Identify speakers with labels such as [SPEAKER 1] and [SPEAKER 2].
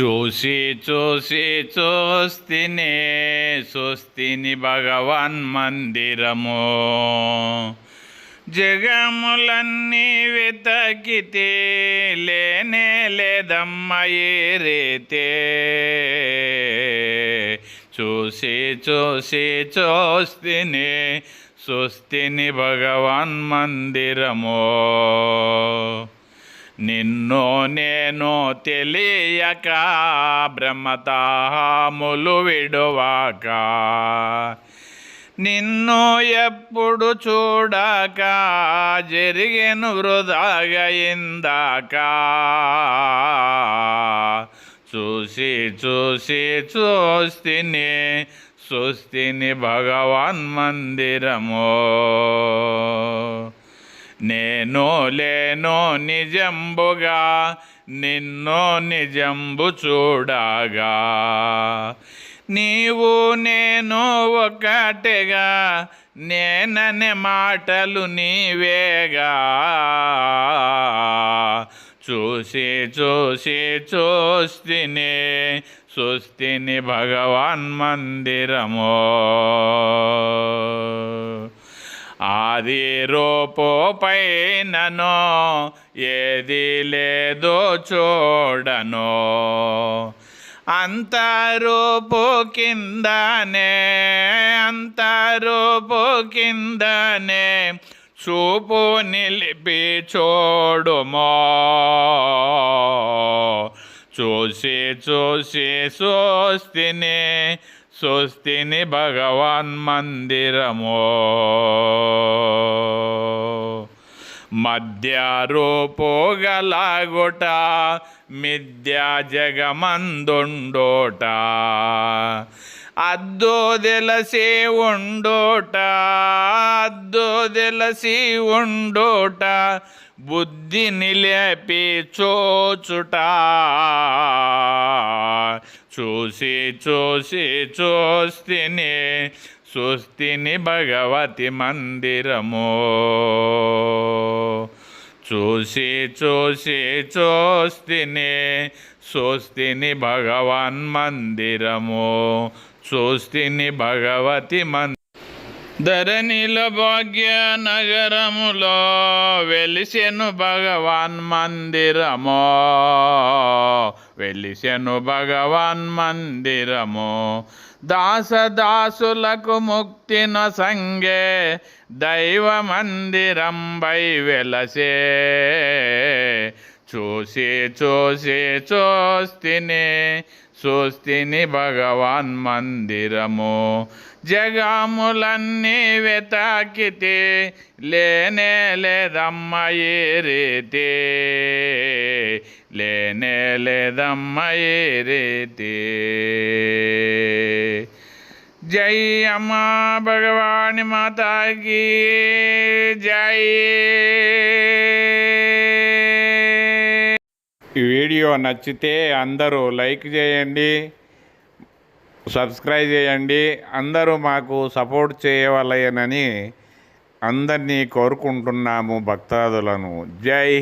[SPEAKER 1] చూసి చూసి చూస్తినే చూస్తిని భగవాన్ మందిరము. జగములన్నీ వెతకితే లేనే లేదమ్మయే రేతే చూసి చూసి చూస్తిని చూస్తిని భగవాన్ మందిరము. నిన్ను నేను తెలియక బ్రహ్మతాములు విడువాక. నిన్ను ఎప్పుడు చూడక జరిగెను వృధాగా ఇందాక. చూసి చూసి చూస్తిని చూస్తిని భగవాన్ మందిరము. నేను లేను నిజంబుగా నిన్ను నిజంబు చూడగా. నీవు నేను ఒకటిగా నేననే మాటలు నీవేగా. చూసి చూసి చూస్తిని సుస్తిని భగవాన్ మందిరము. ఆది రూపుపైనను ఏది లేదో చూడను. అంత రూపు కిందనే అంత రూపు కిందనే చూపు నిలిపి చూడుమో. చూసి చూసి చూస్తేనే స్వస్తిని భగవాన్ మందిరమో. మధ్య రూపోగలాగుట మిథ్యా జగమందుండోట. అద్దోదెలసి ఉండోట అద్దోదెలసి ఉండోట బుద్ధి నిలేపి చోచుట. చూసి చూసి చూస్తిని చూస్తిని భగవతి మందిరమో. చూసి చూసి చూస్తిని చూస్తిని భగవాన్ మందిరము. చూస్తిని భగవతి మందిరము. ధరణిలో భాగ్య నగరములో వెలిసెను భగవాన్ మందిరమో. వెలిసెను భగవాన్ మందిరము. దాసదాసులకు ముక్తిన సంగే దైవ మందిరం బై వెలసే. చూసి చూసి చూస్తిని చూస్తిని భగవాన్ మందిరము. జగములన్నీ వెతాకితే లేనే లేదమ్మ ఏ రీతి లేనే లేదమ్మ ఏ రీతి జై అమ్మ భగవాని మాతాకి జై. ఈ వీడియో నచ్చితే అందరూ లైక్ చేయండి సబ్స్క్రైబ్ చేయండి అందరూ మాకు సపోర్ట్ చేయవలయనని అందరినీ కోరుకుంటున్నాము భక్తాదులను. జై